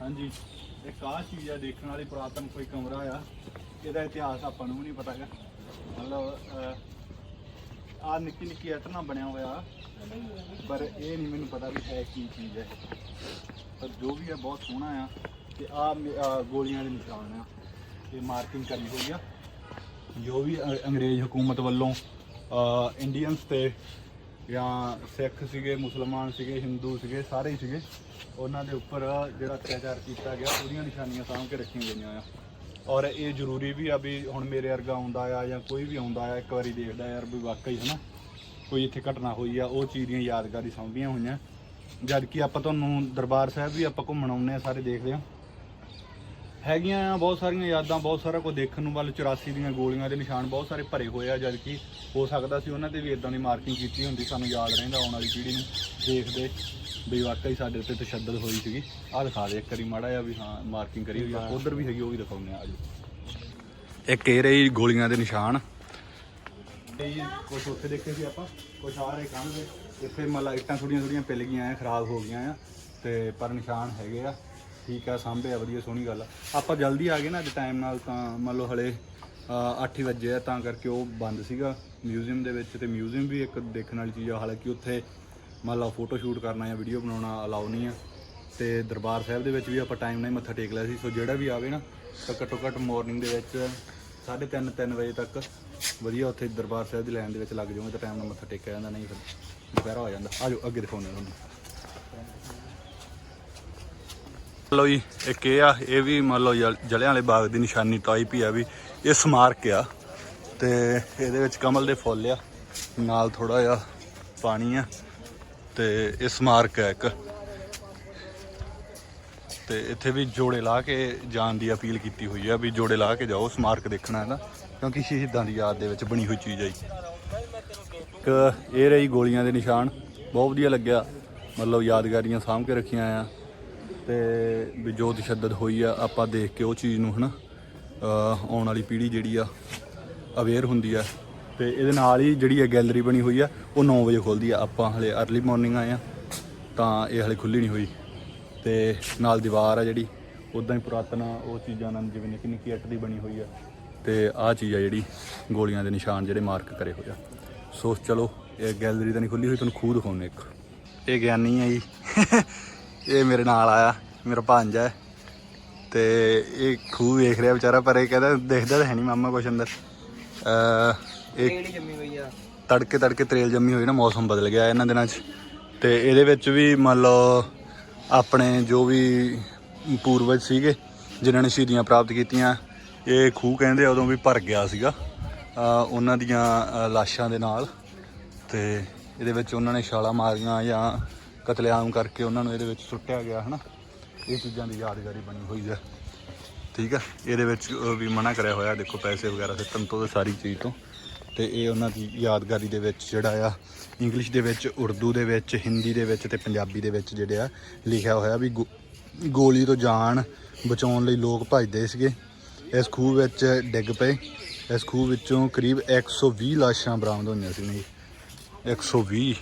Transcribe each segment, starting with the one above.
ਹਾਂਜੀ। ਇੱਕ ਆਹ ਚੀਜ਼ ਆ, ਦੇਖਣ ਵਾਲੀ ਪੁਰਾਤਨ ਕੋਈ ਕਮਰਾ ਆ, ਇਹਦਾ ਇਤਿਹਾਸ ਆਪਾਂ ਨੂੰ ਵੀ ਨਹੀਂ ਪਤਾ ਹੈਗਾ। ਮਤਲਬ ਆ ਨਿੱਕੀ ਨਿੱਕੀ ਇੱਟ ਨਾਲ ਬਣਿਆ ਹੋਇਆ, ਪਰ ਇਹ ਨਹੀਂ ਮੈਨੂੰ ਪਤਾ ਵੀ ਹੈ ਕੀ ਚੀਜ਼ ਹੈ। ਪਰ ਜੋ ਵੀ ਹੈ, ਬਹੁਤ ਸੋਹਣਾ ਆ, ਤੇ ਆ ਗੋਲੀਆਂ ਦੇ ਨਿਸ਼ਾਨ ਆ। ਇਹ ਮਾਰਕਿੰਗ ਕਰੀ ਹੋਈ ਆ। ਜੋ ਵੀ ਅੰਗਰੇਜ਼ ਹਕੂਮਤ ਵੱਲੋਂ ਇੰਡੀਅਨਸ ਤੇ ਜਾਂ ਸਿੱਖ ਸੀਗੇ, ਮੁਸਲਮਾਨ ਸੀਗੇ, ਹਿੰਦੂ ਸੀਗੇ, ਸਾਰੇ ਹੀ ਸੀਗੇ, ਉਹਨਾਂ ਦੇ ਉੱਪਰ ਜਿਹੜਾ ਅਤਿਆਚਾਰ ਕੀਤਾ ਗਿਆ, ਉਹਦੀਆਂ ਨਿਸ਼ਾਨੀਆਂ ਸਾਂਭ ਕੇ ਰੱਖੀਆਂ ਗਈਆਂ ਆ। ਔਰ ਇਹ ਜ਼ਰੂਰੀ ਵੀ ਆ ਵੀ ਹੁਣ ਮੇਰੇ ਵਰਗਾ ਆਉਂਦਾ ਆ ਜਾਂ ਕੋਈ ਵੀ ਆਉਂਦਾ ਆ, ਇੱਕ ਵਾਰੀ ਦੇਖਦਾ ਯਾਰ ਵੀ ਵਾਕਈ ਹਨਾ, ਕੋਈ ਇੱਥੇ ਘਟਨਾ ਹੋਈ ਆ, ਉਹ ਚੀਜ਼ ਦੀਆਂ ਯਾਦਗਾਰੀ ਸਾਂਭੀਆਂ ਹੋਈਆਂ। ਜਦ ਕਿ ਆਪਾਂ ਤੁਹਾਨੂੰ ਦਰਬਾਰ ਸਾਹਿਬ ਵੀ ਆਪਾਂ ਘੁੰਮਣ ਆਉਂਦੇ ਆ, ਸਾਰੇ ਦੇਖਦੇ ਆ ਹੈਗੀਆਂ ਆ ਬਹੁਤ ਸਾਰੀਆਂ ਯਾਦਾਂ ਬਹੁਤ ਸਾਰਾ ਕੁਝ ਦੇਖਣ ਨੂੰ ਵੱਲ 84 ਦੀਆਂ ਗੋਲੀਆਂ ਦੇ ਨਿਸ਼ਾਨ ਬਹੁਤ ਸਾਰੇ ਭਰੇ ਹੋਏ ਆ ਜਦ ਕਿ ਹੋ ਸਕਦਾ ਸੀ ਉਹਨਾਂ ਤੇ ਵੀ ਇਦਾਂ ਦੀ ਮਾਰਕਿੰਗ ਕੀਤੀ ਹੁੰਦੀ ਸਾਨੂੰ ਯਾਦ ਰਹਿੰਦਾ ਆਉਣ ਵਾਲੀ ਪੀੜ੍ਹੀ ਨੂੰ। ਦੇਖਦੇ ਵੀ ਵਾਕਈ ਸਾਡੇ ਉੱਤੇ ਤਸ਼ੱਦਦ ਹੋਈ ਸੀਗੀ। ਆਹ ਦਿਖਾ ਦੇ ਇੱਕ ਵਾਰੀ ਮਾੜਾ ਜਿਹਾ ਵੀ ਹਾਂ ਮਾਰਕਿੰਗ ਕਰੀ ਹੋਈ ਆ। ਉਧਰ ਵੀ ਹੈਗੀ ਉਹ ਵੀ ਦਿਖਾਉਂਦੇ ਆ ਆਜੋ ਇੱਕ ਇਹ ਰਹੀ ਗੋਲੀਆਂ ਦੇ ਨਿਸ਼ਾਨ। ਇਹ ਕੁਝ ਉੱਥੇ ਦੇਖੇ ਸੀ ਆਪਾਂ ਕੁਝ ਆ ਰਹੇ ਕੰਨ ਦੇ। ਇੱਥੇ ਮਤਲਬ ਇੱਟਾਂ ਥੋੜੀਆਂ ਥੋੜੀਆਂ ਪਿਲ ਗਈਆਂ ਆ ਖਰਾਬ ਹੋ ਗਈਆਂ ਆ ਤੇ ਪਰ ਨਿਸ਼ਾਨ ਹੈਗੇ ਆ। ਠੀਕ ਆ ਸਾਂਭੇ ਆ ਵਧੀਆ, ਸੋਹਣੀ ਗੱਲ ਆ। ਆਪਾਂ ਜਲਦੀ ਆ ਗਏ ਨਾ ਅੱਜ ਟਾਈਮ ਨਾਲ ਤਾਂ ਮੰਨ ਲਓ ਹਲੇ 8 ਵਜੇ ਆ, ਤਾਂ ਕਰਕੇ ਉਹ ਬੰਦ ਸੀਗਾ ਮਿਊਜ਼ੀਅਮ ਦੇ ਵਿੱਚ ਤੇ ਮਿਊਜ਼ੀਅਮ ਵੀ ਇੱਕ ਦੇਖਣ ਵਾਲੀ ਚੀਜ਼ ਆ। ਹਾਲਾਂਕਿ ਉੱਥੇ ਮੰਨ ਲਓ ਫੋਟੋ ਸ਼ੂਟ ਕਰਨਾ ਜਾਂ ਵੀਡੀਓ ਬਣਾਉਣਾ ਅਲਾਉ ਨਹੀਂ ਆ। ਤੇ ਦਰਬਾਰ ਸਾਹਿਬ ਦੇ ਵਿੱਚ ਵੀ ਆਪਾਂ ਟਾਈਮ ਨਾਲ ਹੀ ਮੱਥਾ ਟੇਕ ਲਿਆ ਸੀ। ਸੋ ਜਿਹੜਾ ਵੀ ਆਵੇ ਨਾ, ਤਾਂ ਘੱਟੋ ਘੱਟ ਮਾਰਨਿੰਗ ਦੇ ਵਿੱਚ 3:30 3 ਵਜੇ ਤੱਕ ਵਧੀਆ ਉੱਥੇ ਦਰਬਾਰ ਸਾਹਿਬ ਦੀ ਲਾਈਨ ਦੇ ਵਿੱਚ ਲੱਗ ਜਾਓਗੇ ਤਾਂ ਟਾਈਮ ਨਾਲ ਮੱਥਾ ਟੇਕਿਆ ਜਾਂਦਾ, ਨਹੀਂ ਫਿਰ ਦੁਪਹਿਰਾ ਹੋ ਜਾਂਦਾ। ਆਜੋ, ਅੱਗੇ ਦਿਖਾਉਂਦੇ ਤੁਹਾਨੂੰ। ਲਓ ਜੀ, ਇੱਕ ਇਹ ਆ, ਇਹ ਵੀ ਮੰਨ ਲਓ ਜਲ- ਜਲ੍ਹਿਆਂ ਵਾਲੇ ਬਾਗ ਦੀ ਨਿਸ਼ਾਨੀ ਟਾਈਪ ਹੀ ਆ ਵੀ ਇਹ ਸਮਾਰਕ ਆ ਤੇ ਇਹਦੇ ਵਿੱਚ ਕਮਲ ਦੇ ਫੁੱਲ ਆ, ਨਾਲ ਥੋੜਾ ਜਿਹਾ ਪਾਣੀ ਆ ਤੇ ਇਹ ਸਮਾਰਕ ਹੈ ਇੱਕ। ਤੇ ਇੱਥੇ ਵੀ ਜੋੜੇ ਲਾ ਕੇ ਜਾਣ ਦੀ ਅਪੀਲ ਕੀਤੀ ਹੋਈ ਆ ਵੀ ਜੋੜੇ ਲਾ ਕੇ ਜਾਓ ਸਮਾਰਕ ਦੇਖਣਾ ਹੈ ਨਾ, ਕਿਉਂਕਿ ਸ਼ਹੀਦਾਂ ਦੀ ਯਾਦ ਦੇ ਵਿੱਚ ਬਣੀ ਹੋਈ ਚੀਜ਼ ਹੈ ਇੱਕ ਇਹ ਰਹੀ ਗੋਲੀਆਂ ਦੇ ਨਿਸ਼ਾਨ, ਬਹੁਤ ਵਧੀਆ ਲੱਗਿਆ। ਮਤਲਬ ਯਾਦਗਾਰੀਆਂ ਸਾਂਭ ਕੇ ਰੱਖੀਆਂ ਆ। ਤੇ ਵੀ ਜੋ ਤਸ਼ੱਦਦ ਹੋਈ ਆ ਆਪਾਂ ਦੇਖ ਕੇ ਉਹ ਚੀਜ਼ ਨੂੰ ਹਨਾ ਅਹ ਆਉਣ ਵਾਲੀ ਪੀੜ੍ਹੀ ਜਿਹੜੀ ਆ ਅਵੇਅਰ ਹੁੰਦੀ ਆ। ਤੇ ਇਹਦੇ ਨਾਲ ਹੀ ਜਿਹੜੀ ਹੈ ਗੈਲਰੀ ਬਣੀ ਹੋਈ ਆ ਉਹ 9 ਵਜੇ ਖੁੱਲਦੀ ਆ। ਆਪਾਂ ਹਲੇ अर्ਲੀ ਮਾਰਨਿੰਗ ਆਏ ਆ ਤਾਂ ਇਹ ਹਲੇ ਖੁੱਲੀ ਨਹੀਂ ਹੋਈ। ਤੇ ਨਾਲ ਦੀਵਾਰ ਆ ਜਿਹੜੀ ਉਦਾਂ ਹੀ ਪੁਰਾਤਨ ਆ, ਉਹ ਚੀਜ਼ਾਂ ਨਾਲ ਜਿਵੇਂ ਨਿੱਕੀ ਨਿੱਕੀ ਇੱਟ ਦੀ ਬਣੀ ਹੋਈ ਆ। ਤੇ ਆਹ ਚੀਜ਼ ਆ ਜਿਹੜੀ ਗੋਲੀਆਂ ਦੇ ਨਿਸ਼ਾਨ ਜਿਹੜੇ ਮਾਰਕ ਕਰੇ ਹੋਏ ਆ। ਸੋ ਚਲੋ ਇਹ ਗੈਲਰੀ ਤਾਂ ਨਹੀਂ ਖੁੱਲੀ ਹੋਈ ਤੁਹਾਨੂੰ ਖੂਹ ਦਿਖਾਉਂਦੇ ਇੱਕ। ਇਹ ਗਿਆਨੀ ਹੈ ਜੀ। ਇਹ ਮੇਰੇ ਨਾਲ ਆਇਆ ਮੇਰਾ ਭਾਂਜਾ ਹੈ। ਤੇ ਇਹ ਖੂਹ ਵੇਖ ਰਿਹਾ ਵਿਚਾਰਾ ਪਰ ਇਹ ਕਹਿੰਦਾ ਦੇਖਦਾ ਤਾਂ ਹੈ ਨਹੀਂ ਮਾਮਾ ਕੁਛ ਅੰਦਰ। ਅਹ ਇਹ ਕਿਹੜੀ ਜੰਮੀ ਹੋਈ ਆ। ਤੜਕੇ ਤੜਕੇ ਤਰੇਲ ਜੰਮੀ ਹੋਈ ਨਾ ਮੌਸਮ ਬਦਲ ਗਿਆ ਇਹਨਾਂ ਦਿਨਾਂ 'ਚ। ਤੇ ਇਹਦੇ ਵਿੱਚ ਵੀ ਮੰਨ ਲਓ ਆਪਣੇ ਜੋ ਵੀ ਪੂਰਵਜ ਸੀਗੇ ਜਿਨ੍ਹਾਂ ਨੇ ਸ਼ਹੀਦੀਆਂ ਪ੍ਰਾਪਤ ਕੀਤੀਆਂ ਇਹ ਖੂਹ ਕਹਿੰਦੇ ਉਦੋਂ ਵੀ ਭਰ ਗਿਆ ਸੀਗਾ। ਅ, ਉਹਨਾਂ ਦੀਆਂ ਅ, ਲਾਸ਼ਾਂ ਦੇ ਨਾਲ। ਤੇ ਇਹਦੇ ਵਿੱਚ ਉਹਨਾਂ ਨੇ ਛਾਲਾਂ ਮਾਰੀਆਂ ਜਾਂ ਕਤਲੇਆਮ ਕਰਕੇ ਉਹਨਾਂ ਨੂੰ ਇਹਦੇ ਵਿੱਚ ਸੁੱਟਿਆ ਗਿਆ, ਹਨਾ? ਇਹ ਚੀਜ਼ਾਂ ਦੀ ਯਾਦਗਾਰੀ ਬਣੀ ਹੋਈ ਹੈ। ਠੀਕ ਆ ਇਹਦੇ ਵਿੱਚ ਵੀ ਮਨਾ ਕਰਿਆ ਹੋਇਆ, ਦੇਖੋ, ਪੈਸੇ ਵਗੈਰਾ ਸਿੱਟਣ ਤੋਂ ਤੇ ਸਾਰੀ ਚੀਜ਼ ਤੋਂ। ਤੇ ਇਹ ਉਹਨਾਂ ਦੀ ਯਾਦਗਾਰੀ ਦੇ ਵਿੱਚ ਜਿਹੜਾ ਆ ਇੰਗਲਿਸ਼ ਦੇ ਵਿੱਚ, ਉਰਦੂ ਦੇ ਵਿੱਚ, ਹਿੰਦੀ ਦੇ ਵਿੱਚ ਤੇ ਪੰਜਾਬੀ ਦੇ ਵਿੱਚ ਜਿਹੜੇ ਆ, ਲਿਖਿਆ ਹੋਇਆ ਵੀ ਗੋ- ਗੋਲੀ ਤੋਂ ਜਾਨ ਬਚਾਉਣ ਲਈ ਲੋਕ ਭੱਜਦੇ ਸੀਗੇ। ਇਸ ਖੂਹ ਵਿੱਚ ਡਿੱਗ ਪਏ। ਇਸ ਖੂਹ ਵਿੱਚੋਂ ਕਰੀਬ 120 ਲਾਸ਼ਾਂ ਬਰਾਮਦ ਹੋਈਆਂ ਸੀ। ਨਹੀਂ 120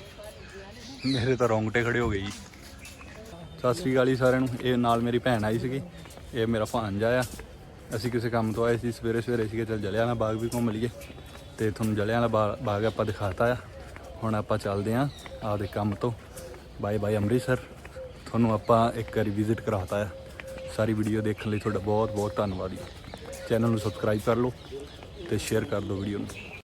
ਮੇਰੇ ਤਾਂ ਰੌਂਗਟੇ ਖੜੇ ਹੋ ਗਏ ਜੀ। ਸਤਿ ਸ੍ਰੀ ਅਕਾਲ ਜੀ ਸਾਰਿਆਂ ਨੂੰ। ਇਹ ਨਾਲ ਮੇਰੀ ਭੈਣ ਆਈ ਸੀਗੀ। ਇਹ ਮੇਰਾ ਭਾਂਜਾ ਆ। ਅਸੀਂ ਕਿਸੇ ਕੰਮ ਤੋਂ ਆਏ ਸੀ। ਸਵੇਰੇ ਸਵੇਰੇ ਸੀਗੇ। ਚਲ ਜਲਿਆਂਵਾਲਾ ਬਾਗ ਵੀ ਘੁੰਮ ਲਈਏ। ਤੇ ਤੁਹਾਨੂੰ ਜਲਿਆਂਵਾਲਾ ਬਾ- ਬਾਗ ਆਪਾਂ ਦਿਖਾਤਾ ਆ। ਹੁਣ ਆਪਾਂ ਚੱਲਦੇ ਆਂ ਆਪਦੇ ਕੰਮ ਤੋਂ। Bye bye Amritsar. ਤੁਹਾਨੂੰ ਆਪਾਂ ਇੱਕ ਵਾਰੀ ਵਿਜ਼ਿਟ ਕਰਾਤਾ ਆ। ਸਾਰੀ ਵੀਡੀਓ ਦੇਖਣ ਲਈ ਤੁਹਾਡਾ ਬਹੁਤ ਬਹੁਤ ਧੰਨਵਾਦ ਜੀ। ਚੈਨਲ ਨੂੰ ਸਬਸਕ੍ਰਾਈਬ ਕਰ ਲਓ ਤੇ ਸ਼ੇਅਰ ਕਰ ਦਿਓ ਵੀਡੀਓ ਨੂੰ।